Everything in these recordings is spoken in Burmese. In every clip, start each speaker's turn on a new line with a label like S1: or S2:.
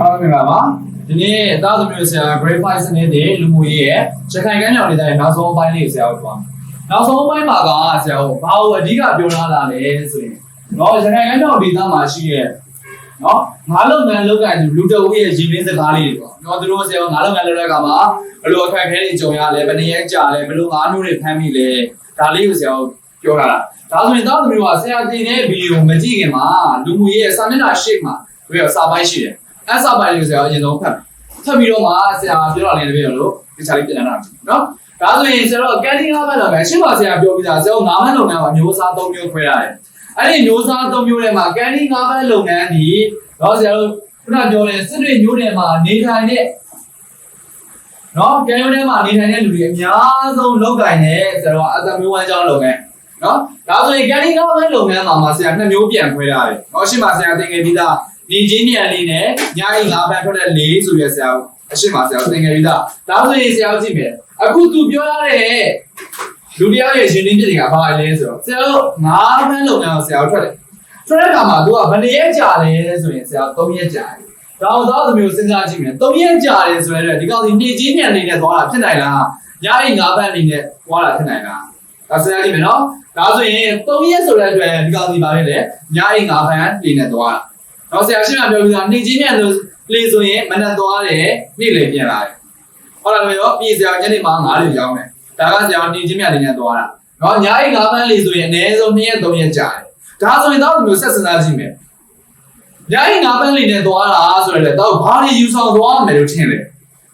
S1: ဟုတ်ကဲ့ပါဒီနေ့အသားသမီးဆရာ grade 5စနစ်တွေလူမှုရေးရဲ့ရခိုင်ကမ်းမြောင်နေတဲ့နောက်ဆုံးပိုင်းလေးဆရာတို့ပါနောက်ဆုံးပိုင်းမှာကဆရာတို့ဘာလို့အဓိကပြောလာတာလဲဆိုရင်တော့ရခိုင်ကမ်းမြောင်ဒေသမှာရှိရဲ့နော်ငါးလုပ်ငန်းလုပ်တဲ့လူတအုပ်ရဲ့ရည်ရင်းစကားလေးတွေပေါ့နော်သူတို့ဆရာငါးလုပ်ငန်းလုပ်တဲ့အခါမှာဘယ်လိုအခက်အခဲတွေကြုံရလဲဘယ်နည်းကြာလဲဘယ်လိုငါးမျိုးတွေဖမ်းမိလဲဒါလေးကိုဆရာတို့ပြောတာဒါဆိုရင်သားသမီးကဆရာတင်တဲ့ဗီဒီယိုမကြည့်ခင်မှာလူမှုရေးရဲ့စာမျက်နှာရှေ့မှာပြီးတော့စာပိုင်းရှိတယ် အဲ့စာပိုင်းလေးကိုဆရာအရင်ဆုံးဖတ်ဖတ်ပြီးတော့မှဆရာပြောတာလေးတပည့်လို့ဒီချာလေးပြန်လာတာနော်ဒါဆိုရင်ဆရာတို့ကန်တင်းကားဘက်တော့ပဲရှင်းပါဆရာပြောပြီးသားဆရာတို့ငါးဘက်လုပ်ငန်းမှာမျိုးစား၃မျိုးခွဲရတယ်အဲ့ဒီမျိုးစား၃မျိုးထဲမှာကန်တင်းကားဘက်လုပ်ငန်းဒီတော့ဆရာတို့ခုနပြောတဲ့စစ်တွေမျိုးတွေမှာနေထိုင်တဲ့နော်ကန်ရုံးထဲမှာနေထိုင်တဲ့လူတွေအများဆုံးလုပ်ကိုင်တဲ့ဆရာတို့အသက်မျိုးဝမ်းကြောင်းလုပ်ငန်းနော်ဒါဆိုရင်ကန်တင်းကားဘက်လုပ်ငန်းမှာမှာဆရာနှစ်မျိုးပြန်ခွဲရတယ်နော်ရှင်းပါဆရာသင်ခဲ့ပြီးသား ဒီချင်းမြန်လေးနဲ့ညအိငါးဘန်းထွက်တဲ့လေးဆိုရဆရာအရှိမဆရာသင်ငယ်ပြီးသားဒါဆိုရင်ဆရာကြည့်မယ်အခုသူပြောရတဲ့လူတရားရဲ့ရှင်ရင်းဖြစ်တွေကဘာလဲဆိုတော့ဆရာတို့ငါးဘန်းလုပ်ငန်းကိုဆရာတို့ထွက်တယ်ထွက်တဲ့အခါမှာသူကဘယ်နှစ်ရက်ကြာလဲဆိုရင်ဆရာ3ရက်ကြာတယ်ဒါအောင်သားသမီးကိုစဉ်းစားကြည့်မယ်3ရက်ကြာတယ်ဆိုရင်ဒီကောင်ဒီနေ့ချင်းမြန်လေးနဲ့သွားတာဖြစ်နိုင်လားညအိငါးဘန်းလေးနဲ့သွားတာဖြစ်နိုင်လားဒါစဉ်းစားကြည့်မယ်နော်ဒါဆိုရင်3ရက်ဆိုတဲ့အတွက်ဒီကောင်ဒီပါလေညအိငါးဘန်းလေးနဲ့သွားတာ တော့ဆရာရှင်းပြပြောပြီးသားနေချင်းမြန်လို့လေဆိုရင်မနက်သွားတယ်နေ့လေပြန်လာတယ်ဟုတ်လားလို့ပြည်ဆရာညနေမှာ9လေးရောင်းတယ်ဒါကဆရာနေချင်းမြန်လေးနဲ့သွားတာနော်ညအိ9ပန်းလေဆိုရင်အနည်းဆုံး2ရက်3ရက်ကြာတယ်ဒါဆိုရင်တော့မျိုးဆက်စစားကြည့်မယ်ညအိ9ပန်းလေနဲ့သွားတာဆိုရင်လည်းတော့ဘာတွေယူဆောင်သွားမယ်လို့ထင်တယ်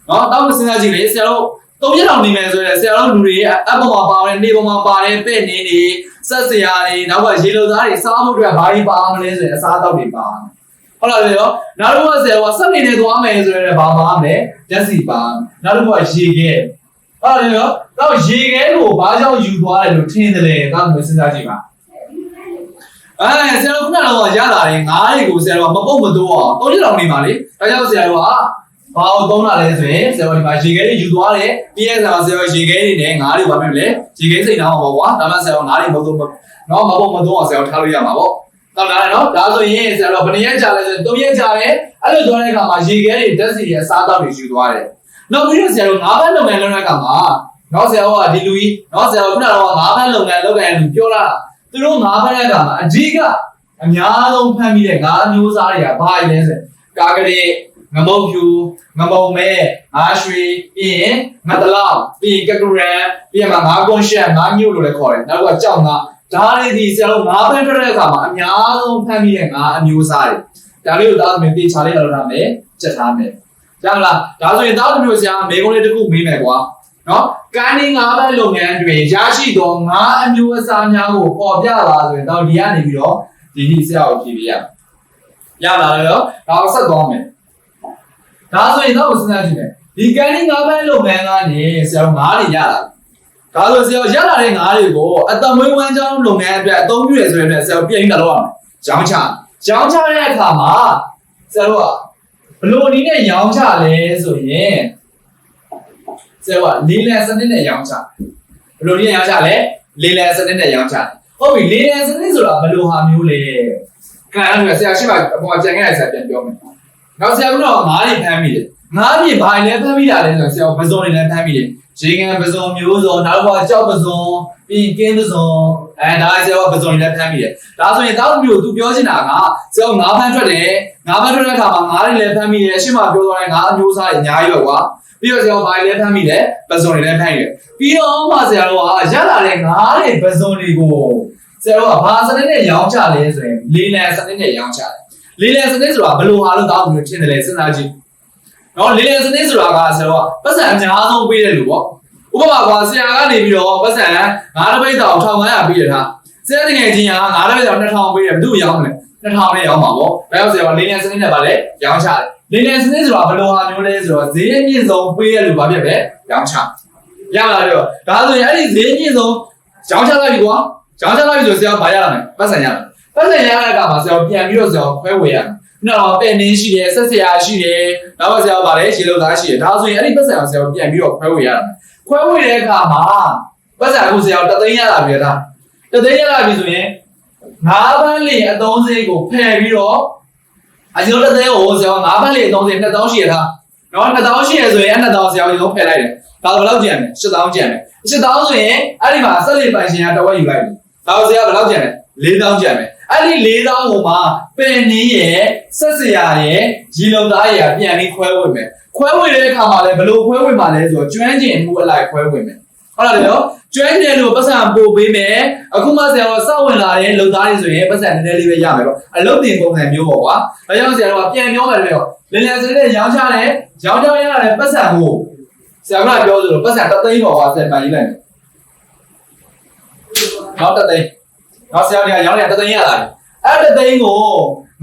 S1: နော်တော့စဉ်းစားကြည့်လေဆရာတို့သုံးရက်တောင်နေမယ်ဆိုရင်ဆရာတို့လူတွေအပေါ်မှာပါတဲ့နေပေါ်မှာပါတဲ့ပဲ့နေနေဆက်စရာတွေနောက်ကရေလိုသားတွေစားဖို့အတွက်ဘာတွေပါမလဲဆိုရင်အစားအသောက်တွေပါ ဟုတ်လားလေရောနောက်တစ်ခုကဆရာကစက်နေနေသွားမယ်ဆိုရင်ဘာပါမလဲဓာတ်စီပါနောက်တစ်ခုကရေခဲဟုတ်လားလေရောတော့ရေခဲကိုဘာကြောင့်ယူသွားတယ်လို့ထင်တယ်လေတော့မစဉ်းစားကြည့်ပါအဲဆရာတို့ခုနကတော့ရလာတယ်ငါးတွေကိုဆရာတို့ကမပုတ်မတိုးအောင်သုံးရက်တောင်နေပါလေဒါကြောင့်ဆရာတို့ကဘာကိုသုံးတာလဲဆိုရင်ဆရာဒီမှာရေခဲတွေယူသွားတယ်ပြီးရဲ့ဆရာဆရာရေခဲတွေနဲ့ငါးတွေပါမယ်လေရေခဲစိတ်နှောင်းပါကွာဒါမှဆရာငါးတွေမသုံးတော့မပုံမသုံးအောင်ဆရာထားလို့ရမှာပေါ့ တော့ဒါလည်းနော်ဒါဆိုရင်ဆရာတော့ဘယ်နှစ်ရက်ကြာလဲဆိုရင်၃ရက်ကြာတယ်အဲ့လိုသွားတဲ့အခါမှာရေခဲတွေတက်စီရဲ့အစားအသောက်တွေယူသွားတယ်နောက်ပြီးတော့ဆရာတို့ငါးဘက်လုပ်ငန်းလုပ်တဲ့အခါမှာနော်ဆရာကဒီလူကြီးနော်ဆရာကခုနကတော့ငါးဘက်လုပ်ငန်းလုပ်တဲ့လူပြောတာသူတို့ငါးဘက်တဲ့အခါမှာအကြီးကအများဆုံးဖမ်းမိတဲ့ငါးမျိုးစားတွေကဘာလဲဆိုကာကလေးငမုတ်ဖြူငမုံမဲငါးရွှေပြီးရင်ငတလောက်ပြီးရင်ကကရန်ပြီးရင်ငါးကွန်ရှက်ငါးမြို့လို့လည်းခေါ်တယ်နောက်ကကြောက်ငါ ဒါလေးဒီဆရာတို့ငါးပန်းထွက်တဲ့အခါမှာအများဆုံးဖမ်းမိတဲ့ငါးအမျိုးအစားတွေဒါလေးကိုသားသမီးပြေချာလေးလောက်ထားမယ်စက်ထားမယ်ရမလားဒါဆိုရင်သားသမီးတို့ဆရာမေကုန်းလေးတစ်ခုမေးမယ်ကွာနော်ကိုင်းနေငါးပန်းလုပ်ငန်းတွင်ရရှိသောငါးအမျိုးအစားများကိုပေါ်ပြလာဆိုရင်တော့ဒီကနေပြီးတော့ဒီဒီဆရာကိုဖြေပြရရလာတယ်နော်ဒါကိုဆက်သွားမယ်ဒါဆိုရင်တော့စဉ်းစားကြည့်မယ်ဒီကန်ဒီငါးဘန်းလုပ်ငန်းကနေဆရာတို့ငါးတွေရလာ ဒါဆိုဆရာရလာတဲ့ငါးတွေကိုအတမွေးဝမ်းကြောင်းလုပ်ငန်းအတွက်အသုံးပြုရဆိုရင်ဆရာတို့ပြင်လာတော့ရမယ်ရောင်းချရောင်းချတဲ့အခါမှာဆရာတို့ကဘလို့နည်းနဲ့ရောင်းချလဲဆိုရင်ဆရာကလေးလံစနစ်နဲ့ရောင်းချဘလို့နည်းနဲ့ရောင်းချလဲလေးလံစနစ်နဲ့ရောင်းချဟုတ်ပြီလေးလံစနစ်ဆိုတာဘလို့ဟာမျိုးလဲခဏအဲ့ဆရာရှိမှအပေါ်ကြံခဲ့ရဆရာပြန်ပြောမယ်နောက်ဆရာကတော့ငါးတွေဖမ်းမိတယ် ငါးပြင်ဘာတွေလဲဖမ်းမိတာလဲဆိုတော့ဆရာပဇွန်တွေလည်းဖမ်းမိတယ်ရေကန်ပဇွန်မျိုးစုံနောက်တစ်ခါကြောက်ပဇွန်ပြီးကင်းပဇွန်အဲဒါဆရာကပဇွန်တွေလည်းဖမ်းမိတယ်ဒါဆိုရင်တောက်မျိုးသူပြောချင်တာကဆရာငါးဖမ်းထွက်တယ်ငါးဖမ်းထွက်တဲ့အခါမှာငါးတွေလည်းဖမ်းမိတယ်အရှိမပြောသွားတဲ့ငါးအမျိုးအစားတွေအများကြီးပဲကွာပြီးတော့ဆရာဘာတွေလည်းဖမ်းမိတယ်ပဇွန်တွေလည်းဖမ်းမိတယ်ပြီးတော့မှဆရာတို့ကရလာတဲ့ငါးတွေပဇွန်တွေကိုဆရာတို့ကဘာစနစ်နဲ့ရောင်းချလဲဆိုရင်လေးလံစနစ်နဲ့ရောင်းချတယ်လေးလံစနစ်ဆိုတာဘယ်လိုဟာလို့တောင်းပြီးထင်တယ်လဲစဉ်းစားကြည့်။ နော်လေးလံစနစ်ဆိုတာကဆိုတော့ပတ်စံအများဆုံးပေးတယ်လို့ပေါ့။ဥပမာကွာဆရာကနေပြီးတော့ပတ်စံငါးတပိတ်တောင်1500ပေးရတာ။ဆရာတကယ်ချင်းကငါးတပိတ်တောင်2000ပေးတယ်ဘယ်သူရောင်းမလဲ။2000နဲ့ရောင်းမှာပေါ့။ဒါကြောင့်ဆရာကလေးလံစနစ်နဲ့ပါလေရောင်းချတယ်။လေးလံစနစ်ဆိုတာဘယ်လိုဟာမျိုးလဲဆိုတော့ဈေးအမြင့်ဆုံးပေးရလို့ဘာဖြစ်ပဲရောင်းချ။ရလာတော့ဒါဆိုရင်အဲ့ဒီဈေးအမြင့်ဆုံးရောင်းချလိုက်ပြီကွာ။ရောင်းချလိုက်ပြီဆိုဆရာဘာရလာမလဲ။ပတ်စံရလာ။ပတ်စံရတဲ့အခါမှာဆရာပြန်ပြီးတော့ဆရာခွဲဝေရမယ်။ နော်ပဲ့နင်းရှိတယ်ဆက်ဆရာရှိတယ်နောက်ကဆရာပါလေရေလုံသားရှိတယ်ဒါဆိုရင်အဲ့ဒီပတ်စံအောင်ဆရာပြန်ပြီးတော့ခွဲဝေရတာခွဲဝေတဲ့အခါမှာပတ်စံအခုဆရာတသိန်းရလာပြီလားတသိန်းရလာပြီဆိုရင်ငါးပန်းလေးအသုံးစရိတ်ကိုဖယ်ပြီးတော့အကျွန်တော်တစ်သိန်းကိုဆရာငါးပတ်လေး30 2000ရှိရထားနော်2000ရှိရဆိုရင်2000ဆရာလေးလုံးဖယ်လိုက်တယ်ဒါဘယ်လောက်ကျန်လဲ8000ကျန်တယ်8000ဆိုရင်အဲ့ဒီမှာဆက်လက်ပိုင်ရှင်ကတဝက်ယူလိုက်ပြီဒါဆရာဘယ်လောက်ကျန်လဲ4000ကျန်မယ် အဲ့ဒီ4000ကိုမှပင်နည်းရဲ့ဆက်စရာရဲ့ရီလုံသားရဲ့ပြန်ပြီးခွဲဝေမယ်ခွဲဝေတဲ့အခါမှာလည်းဘယ်လိုခွဲဝေမှာလဲဆိုတော့ကျွမ်းကျင်မှုအလိုက်ခွဲဝေမယ်ဟုတ်လားလေကျွမ်းကျင်လို့ပတ်စံပို့ပေးမယ်အခုမှဆရာကစောက်ဝင်လာတဲ့လုံသားတွေဆိုရင်ပတ်စံနည်းနည်းလေးပဲရမယ်ပေါ့အလုပ်တင်ပုံစံမျိုးပေါ့ကွာဒါကြောင့်ဆရာကပြန်ပြောမယ်လေတော့လင်းလင်းစတဲ့ရောင်းချတယ်ရောင်းချရတဲ့ပတ်စံကိုဆရာကပြောသလိုပတ်စံတသိန်းပေါ်ပါဆက်မှန်ရေးလိုက်မယ်နောက်တသိန်း နောက်ဆရာကရောင်းရတသိန်းရလာတယ်အဲ့တသိန်းကို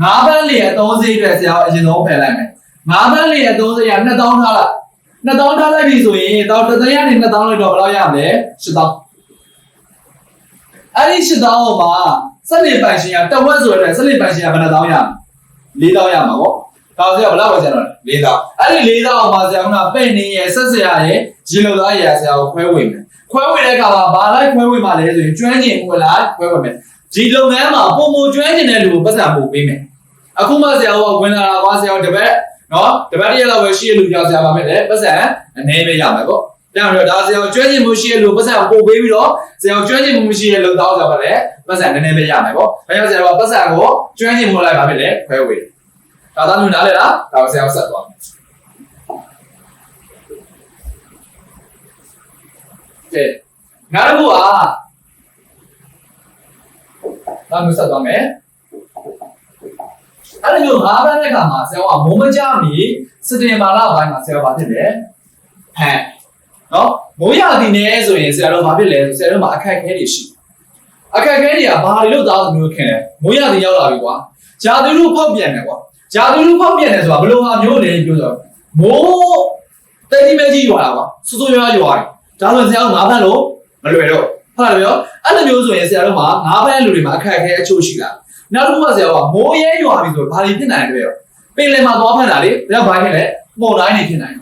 S1: ငါးပန်းလျက်အသုံးစရိတ်အတွက်ဆရာကအရင်ဆုံးဖယ်လိုက်မယ်ငါးပန်းလျက်အသုံးစရိတ်က2000ထားလိုက်2000ထားလိုက်ပြီဆိုရင်တော့တသိန်းကနေ2000လောက်တော့ဘယ်လောက်ရမလဲ8000အဲ့ဒီ8000ကိုမှစက်လင်ပိုင်ရှင်ကတဝက်ဆိုတဲ့စက်လင်ပိုင်ရှင်ကဘယ်နှသောင်းရမလဲ4000ရမှာပေါ့ ဒါဆိုရဘယ်လောက်ပဲကျန်တော့လဲ4000အဲ့ဒီ4000ကိုမှဆရာကပဲ့နေရဲ့ဆက်စရာရဲ့ရေလိုသားရဲ့ဆရာကိုခွဲဝေမယ်ခွဲဝေတဲ့အခါမှာဘာလိုက်ခွဲဝေမှလဲဆိုရင်ကျွမ်းကျင်မှုလားခွဲဝေမယ်ဒီလုပ်ငန်းမှာပုံမကျွမ်းကျင်တဲ့လူကိုပတ်စံပို့ပေးမယ်အခုမှဆရာကဝင်လာတာကွာဆရာတပည့်နော်တပတ်တရက်လောက်ပဲရှိရလူပြောဆရာပါမယ်လေပတ်စံအနေပဲရမယ်ပေါ့ပြန်ပြီးတော့ဒါဆရာကျွမ်းကျင်မှုရှိရလူပတ်စံပို့ပေးပြီးတော့ဆရာကျွမ်းကျင်မှုမရှိရလူတောင်းကြပါလေပတ်စံနည်းနည်းပဲရမယ်ပေါ့ဒါကြောင့်ဆရာကပတ်စံကိုကျွမ်းကျင်မှုလိုက်ပါမယ်လေခွဲဝေ ဒါသားမျိုးနားလေလားဒါဆရာဆက်သွားကဲနောက်တစ်ခုကဒါမျိုးဆက်သွားမယ်အဲ့လိုငါးပန်းတဲ့ခါမှာဆရာကမိုးမကြမီစတင်မာလာဘိုင်းမှာဆရာကဖြစ်တယ်ဟမ်နော်မိုးရသည်နဲ့ဆိုရင်ဆရာတို့ဘာဖြစ်လဲဆရာတို့မှာအခက်အခဲတွေရှိအခက်အခဲတွေကဘာတွေလို့သားမျိုးခင်လဲမိုးရသည်ရောက်လာပြီကွာဂျာသူလူဖောက်ပြန်တယ်ကွာ ဂျာသူလူဖောက်ပြန်တယ်ဆိုတာဘယ်လိုဟာမျိုးလဲပြောတော့မိုးတဲကြီးမဲကြီးရွာတာကွာစူးစူးရွာရွာတယ်ဒါဆိုဆရာတို့ငါးပန်းလို့မလွယ်တော့ဟုတ်လားပြောအဲ့လိုမျိုးဆိုရင်ဆရာတို့မှာငါးပန်းလူတွေမှာအခက်အခဲအချို့ရှိတာနောက်တစ်ခုကဆရာကမိုးရဲရွာပြီဆိုဘာတွေဖြစ်နိုင်လဲပြောပင်လယ်မှာသွားဖန်တာလေဒါဘာဖြစ်လဲမှုန်တိုင်းနေဖြစ်နိုင်တယ်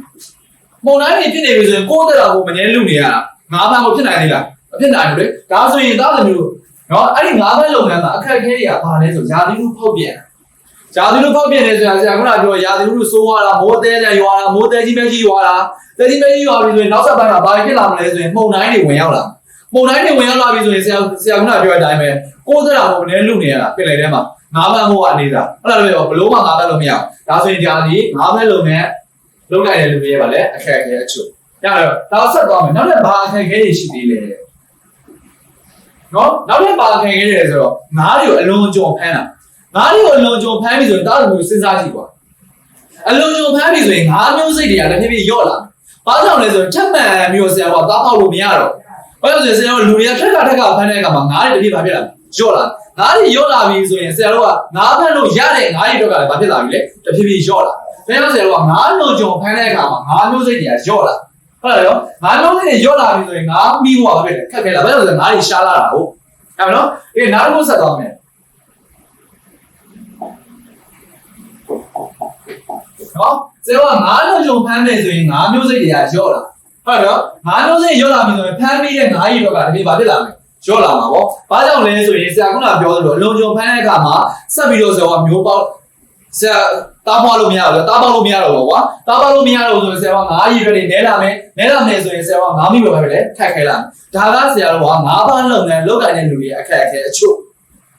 S1: မှုန်တိုင်းနေဖြစ်နေပြီဆိုရင်ကိုယ်တက်တာကိုမငဲလူနေရတာငါးပန်းကိုဖြစ်နိုင်သေးလားမဖြစ်နိုင်ဘူးလေဒါဆိုရင်သားသမီးတို့နော်အဲ့ဒီငါးပန်းလုပ်ငန်းမှာအခက်အခဲတွေကဘာလဲဆိုယာတိလူဖောက်ပြန် ယာတိလူဖောက်ပြန်နေဆိုတာဆရာကပြောယာတိလူစိုးသွားတာမိုးတဲတဲ့ရွာတာမိုးတဲကြီးပဲကြီးရွာတာတဲကြီးပဲကြီးရွာပြီဆိုရင်နောက်ဆက်ပိုင်းမှာဘာဖြစ်လာမလဲဆိုရင်မှုန်တိုင်းတွေဝင်ရောက်လာပုံတိုင်းတွေဝင်ရောက်လာပြီဆိုရင်ဆရာဆရာကပြောတဲ့အတိုင်းပဲကိုယ်သက်တာကိုလည်းလူနေရတာပြင်လေထဲမှာငါးဘန်းဘိုးကနေသာအဲ့လိုပြောဘလို့မှငါးဘန်းလို့မရအောင်ဒါဆိုရင်ဒီအားဒီငါးဘန်းလုံးနဲ့လုံးနိုင်တဲ့လူတွေပါလေအခက်အခဲအချို့ရတော့ဒါဆက်သွားမယ်နောက်ထပ်ဘာအခက်အခဲတွေရှိသေးလဲနော်နောက်ထပ်ဘာအခက်အခဲတွေလဲဆိုတော့ငါးတွေကိုအလုံးကြုံဖမ်းတာ ငါးတွေကိုအလုံးကြုံဖမ်းပြီဆိုရင်တားလို့မျိုးစဉ်းစားကြည့်ပါအလုံးကြုံဖမ်းပြီဆိုရင်ငါးမျိုးစိတ်တွေကလည်းဖြည်းဖြည်းရော့လာဘာကြောင့်လဲဆိုရင်ချက်မှန်မျိုးဆရာကတားပေါက်လို့မရတော့ဘာလို့လဲဆရာတို့လူတွေကထက်ကထက်ကဖမ်းတဲ့အခါမှာငါးတွေတပြည့်ဘာဖြစ်လာရော့လာငါးတွေရော့လာပြီဆိုရင်ဆရာတို့ကငါးဖမ်းလို့ရတဲ့ငါးတွေတော့ကလည်းဘာဖြစ်လာပြီလဲတဖြည်းဖြည်းရော့လာဒါကြောင့်ဆရာတို့ကငါးလုံးကြုံဖမ်းတဲ့အခါမှာငါးမျိုးစိတ်တွေကရော့လာဟုတ်လားရောငါးမျိုးစိတ်တွေရော့လာပြီဆိုရင်ငါးမီးဘွားဘာဖြစ်လဲခက်ခဲလာဘာလို့လဲငါးတွေရှားလာတာဟုတ်အဲ့နော်အေးနောက်တစ်ခုဆက်သွားမယ် နော်ဆရာကငါးလုံးကြုံဖမ်းမယ်ဆိုရင်ငါးမျိုးစိတ်တွေကရော့လာဟုတ်တော့ငါးမျိုးစိတ်ရော့လာပြီဆိုရင်ဖမ်းပြီးတဲ့ငါးရီတော့ကတကယ်ဘာဖြစ်လာမလဲရော့လာမှာပေါ့။ဘာကြောင့်လဲဆိုရင်ဆရာကပြောသလိုအလုံးကြုံဖမ်းတဲ့အခါမှာဆက်ပြီးတော့ဆရာကမျိုးပေါက်ဆရာတားပွားလို့မရဘူးတားပေါက်လို့မရတော့ဘူးကွာ။တားပေါက်လို့မရတော့ဆိုရင်ဆရာကငါးရီတွေနဲလာမယ်။နဲလာမယ်ဆိုရင်ဆရာကငါးမိပဲပဲလေခက်ခဲလာ။ဒါကဆရာတို့ကငါးပန်းလုပ်ငန်းလုပ်ကိုင်တဲ့လူတွေအခက်အခဲအချို့။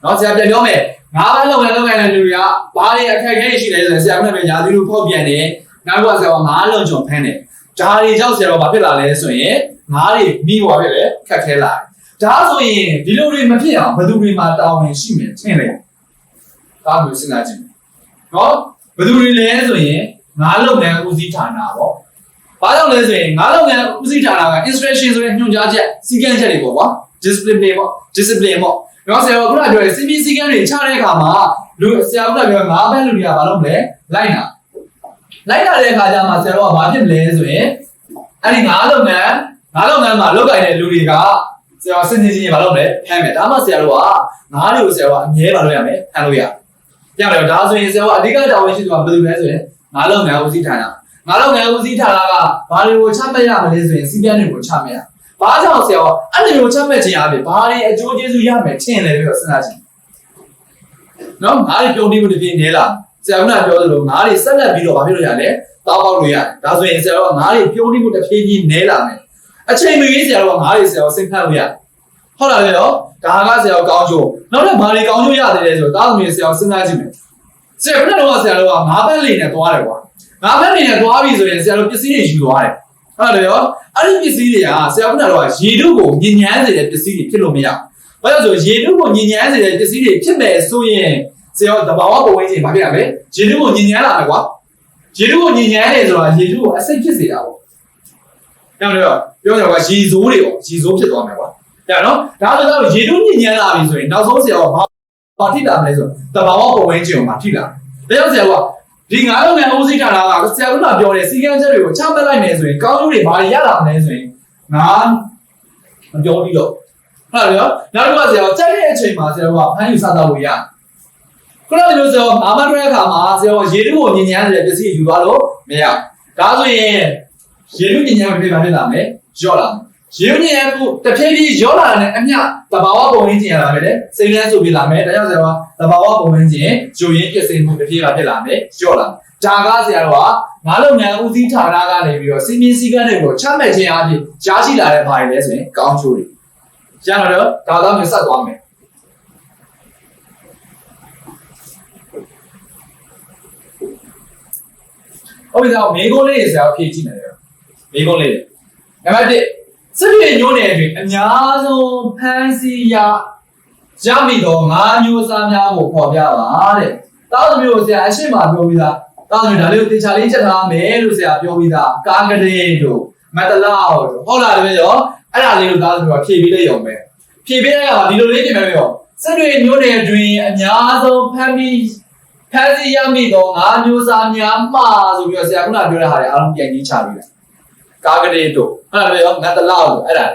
S1: နော်ဆရာပြန်ပြောမယ်။ငါးပန်းလုပ်ငန်းလုပ်ကိုင်တဲ့လူတွေကဘာတွေအခက်အခဲရှိလဲဆိုရင်ဆရာကလည်းယာသီလူဖောက်ပြန်တယ်။နောက်ကဆရာကငါးလုံးကြုံဖမ်းတယ်။ဒါတွေကြောင့်ဆရာတော်ဘာဖြစ်လာလဲဆိုရင်ငါးတွေမိဘဖြစ်လေခက်ခဲလာတယ်ဒါဆိုရင်ဒီလိုတွေမဖြစ်အောင်ဘယ်သူတွေမှာတာဝန်ရှိမယ်ထင်လေဒါမျိုးစဉ်းစားကြည့်နော်ဘယ်သူတွေလဲဆိုရင်ငါးလုပ်ငန်းဦးစီးဌာနပေါ့ဘာကြောင့်လဲဆိုရင်ငါးလုပ်ငန်းဦးစီးဌာနက instruction ဆိုတဲ့ညွှန်ကြားချက်စီကံချက်တွေပေါ့ကွာ discipline တွေပေါ့ discipline ပေါ့ နော်ဆရာကခုနပြောတဲ့ CP စီကံတွေချတဲ့အခါမှာလူဆရာကပြောငါးဘက်လူတွေကဘာလုပ်မလဲလိုက်နာလိုက်လာတဲ့အခါကျမှဆရာတို့ကဘာဖြစ်မလဲဆိုရင်အဲ့ဒီငါးလုပ်ငန်းငါးလုပ်ငန်းမှာလုပ်ကိုင်တဲ့လူတွေကဆရာစင်ကြီးကြီးဘာလုပ်မလဲဖမ်းမယ်ဒါမှဆရာတို့ကငါးတွေကိုဆရာကအမြဲပါလို့ရမယ်ဖမ်းလို့ရပြန်တယ်ဒါဆိုရင်ဆရာကအဓိကတာဝန်ရှိသူကဘယ်လိုလဲဆိုရင်ငါးလုပ်ငန်းဦးစီးဌာနငါးလုပ်ငန်းဦးစီးဌာနကဘာတွေကိုချမှတ်ရမလဲဆိုရင်စီးပြန်တွေကိုချမှတ်ရ ဘာကြောင့်ဆရာကအဲ့ဒီလိုချမှတ်ခြင်းအပြင်ဘာတွေအကျိုးကျေးဇူးရမယ်ထင်တယ်ပြီးတော့စဉ်းစားကြည့်နော်ငါးတွေပြုံးနေမှုတစ်ပြည့်နေလားဆရာကပြောသလိုငါးတွေဆက်လက်ပြီးတော့ဘာဖြစ်လို့ရလဲတောက်ပေါက်လို့ရတယ်ဒါဆိုရင်ဆရာတို့ကငါးတွေပြုံးတိမှုတစ်ဖြည်းဖြည်းနဲလာမယ်အချိန်မီဆရာတို့ကငါးတွေဆရာတို့စိတ်ဖက်လို့ရတယ်ဟုတ်လားလေရောဒါကဆရာတို့ကောင်းချိုးနောက်တော့ဘာတွေကောင်းချိုးရသေးလဲဆိုတော့တာသမီးဆရာတို့စဉ်းစားကြည့်မယ်ဆရာခုနကတော့ဆရာတို့ကငါးဘက်လေးနဲ့သွားတယ်ကွာငါးဘက်လေးနဲ့သွားပြီဆိုရင်ဆရာတို့ပစ္စည်းတွေယူသွားတယ် ဟုတ်လားလေရောအဲ့ဒီပစ္စည်းတွေကဆရာခုနကတော့ရေတုကိုညဉ့်ညမ်းစေတဲ့ပစ္စည်းတွေဖြစ်လို့မရဘူးဘာလို့ဆိုရေတုကိုညဉ့်ညမ်းစေတဲ့ပစ္စည်းတွေဖြစ်မယ်ဆိုရင်ဆရာတဘာဝပုံဝင်ချင်းဘာဖြစ်ရမလဲရေတုကိုညဉ့်ညမ်းလာမယ်ကွာရေတုကိုညဉ့်ညမ်းတယ်ဆိုတာရေတုကိုအစိတ်ဖြစ်စေတာပေါ့ပြောင်းတော့ပြောကြပါရေစိုးတွေပေါ့ရေစိုးဖြစ်သွားမယ်ကွာဒါနော်ဒါဆိုတော့ရေတုညဉ့်ညမ်းလာပြီဆိုရင်နောက်ဆုံးဆရာကဘာဘာထိလာမလဲဆိုတဘာဝပုံဝင်ချင်းကိုဘာထိလာဒါကြောင့်ဆရာက ဒီငါးလုံးနဲ့ဦးစိတ်ထားတာကဆရာကပြောတယ်စီကန်းချက်တွေကိုချမှတ်လိုက်မယ်ဆိုရင်ကောင်းကျိုးတွေဘာရလာမလဲဆိုရင်ငါမပြောပြီးတော့ဟုတ်လားနောက်တစ်ခါဆရာကကြိုက်တဲ့အချိန်မှာဆရာကဖမ်းယူစားတော့လို့ရတယ်ခုနကပြောဆိုမာမတွဲအခါမှာဆရာကရေတုကိုညဉ့်ညမ်းတဲ့ပစ္စည်းယူသွားလို့မရဘူးဒါဆိုရင်ရေတုညဉ့်ညမ်းမဖြစ်ပါဖြစ်လာမယ်ရော့လာရေတု ညဉ့်ညမ်းမှုတစ်ဖြည်းဖြည်းရော့လာတဲ့အမျှတဘာဝပုံရင်းကျင်ရလာမယ်လေစိတ်လန်းဆိုပြလာမယ်ဒါကြောင့်ဆရာကတဘာဝပုံရင်းကျင်ဂျိုရင်းပြည့်စုံမှုတစ်ဖြည်းဖြည်းဖြစ်လာမယ်ရော့လာဒါကဆရာတော်ကငါးလုပ်ငန်းဦးစီးဌာနကနေပြီးတော့စီမင်းစည်းကမ်းတွေကိုချမှတ်ခြင်းအပြင်ရရှိလာတဲ့ဘာတွေလဲဆိုရင်ကောင်းချိုးတွေကျန်တော့ဒါတော့မျိုးဆက်သွားမယ်ဟုတ်ပြီသားမေကုန်းလေးတွေဆရာဖြည့်ကြည့်နေတယ်မေကုန်းလေးနံပါတ်1 စစ်ပြေညိုးနယ်အတွင်းအများဆုံးဖန်စီရရမိသောငါးမျိုးစားများကိုပေါ်ပြပါတဲ့တောက်သမီးကိုဆရာအရှိမပြောပြီးသားတောက်သမီးဒါလေးကိုတေချာလေးချက်ထားမယ်လို့ဆရာပြောပြီးသားကားကလေးတို့မတလောက်တို့ဟုတ်လားတပည့်ရောအဲ့ဒါလေးကိုတောက်သမီးကဖြည့်ပြီးလိုက်ရုံပဲဖြည့်ပြီးလိုက်ရတာဒီလိုလေးပြင်မယ်ရောစစ်တွေညိုးနယ်အတွင်းအများဆုံးဖန်ပြီးဖန်စီရမိတော့ငါးမျိုးစားများမှာဆိုပြီးတော့ဆရာကပြောတဲ့ဟာတွေအားလုံးပြန်ကြီးချပြီးတယ်။ ကားကလေးတို့အဲ့ဒါလည်းရောငါတလောက်တို့အဲ့ဒါ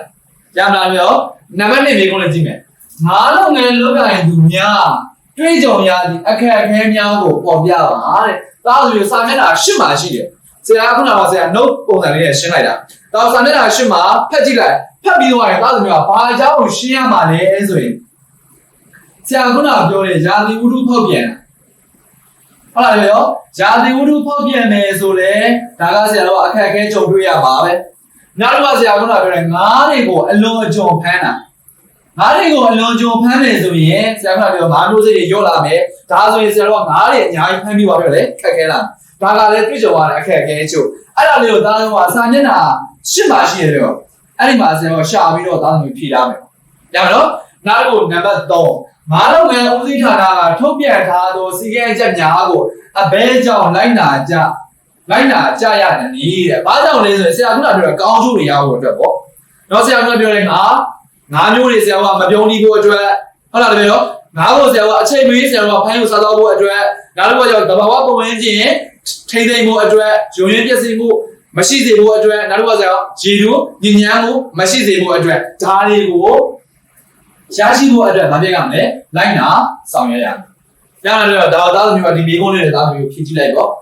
S1: ကျမ်းလာမျိုးနံပါတ်1မျိုးကိုလည်းကြည့်မယ်။ငါးလုံးငယ်လောကရင်သူများတွေးကြုံရသည့်အခက်အခဲများကိုပေါ်ပြပါတဲ့။ဒါဆိုရင်စာမျက်နှာ၈မှာရှိတယ်။ဆရာကခုနကဆရာ note ပုံစံလေးနဲ့ရှင်းလိုက်တာ။ဒါစာမျက်နှာ၈မှာဖတ်ကြည့်လိုက်ဖတ်ပြီးတော့ရင်ဒါဆိုရင်ဘာအကြောင်းကိုရှင်းရမှာလဲဆိုရင်ဆရာကခုနကပြောတဲ့ယာတိဝုဒ္ဓဖောက်ပြန်တာ ဟုတ်လားရောဇာတိဝတ္ထုဖောက်ပြန်မယ်ဆိုလဲဒါကဆရာတော်အခက်အခဲကြုံတွေ့ရပါပဲနောက်တစ်ခါဆရာကပြောတယ်ငါးတွေကိုအလွန်အကျွံဖမ်းတာငါးတွေကိုအလွန်အကျွံဖမ်းမယ်ဆိုရင်ဆရာကပြောငါးမျိုးစိတ်တွေရော့လာမယ်ဒါဆိုရင်ဆရာတော်ကငါးတွေအများကြီးဖမ်းပြီးပါပြောလေခက်ခဲလာဒါကလည်းတွေ့ကြုံရတဲ့အခက်အခဲချုပ်အဲ့ဒါလေးကိုသားတော်ကစာမျက်နှာရှင်းပါရှိတယ်ရောအဲ့ဒီမှာဆရာတော်ရှာပြီးတော့သားတော်ဖြေထားမယ်ရမယ်နော်နောက်တစ်ခုနံပါတ်3 ငါးလုံးငယ်ဦးစီးဌာနကထုတ်ပြန်ထားသောစီကဲချက်များကိုအဘဲကြောင့်လိုက်နာကြလိုက်နာကြရတယ်နီးတဲ့။ဘာကြောင့်လဲဆိုရင်ဆရာကပြောတာကောင်းချိုးတွေရဖို့အတွက်ပေါ့။တော့ဆရာကပြောတယ်ငါငါမျိုးတွေဆရာကမပြုံးဒီဖို့အတွက်ဟုတ်လားတကယ်ရောငါ့ကိုဆရာကအချိန်မီဆရာကဖိုင်းကိုစားတော့ဖို့အတွက်နောက်တစ်ခါကျတော့တဘာဝပုံဝင်ခြင်းထိမ့်သိမ့်ဖို့အတွက်ယုံရင်ပြည့်စုံမှုမရှိစေဖို့အတွက်နောက်တစ်ခါကျတော့ရေတူညဉ့်ညမ်းမှုမရှိစေဖို့အတွက်ဒါတွေကို ရရှိဖို့အတွက်မပြည့်ရမယ်လိုက်နာဆောင်ရွက်ရမယ်။ဒါတော့ဒါသားသမီးကဒီမိကုန်းလေးနဲ့သားသမီးကိုဖြည့်ကြည့်လိုက်တော့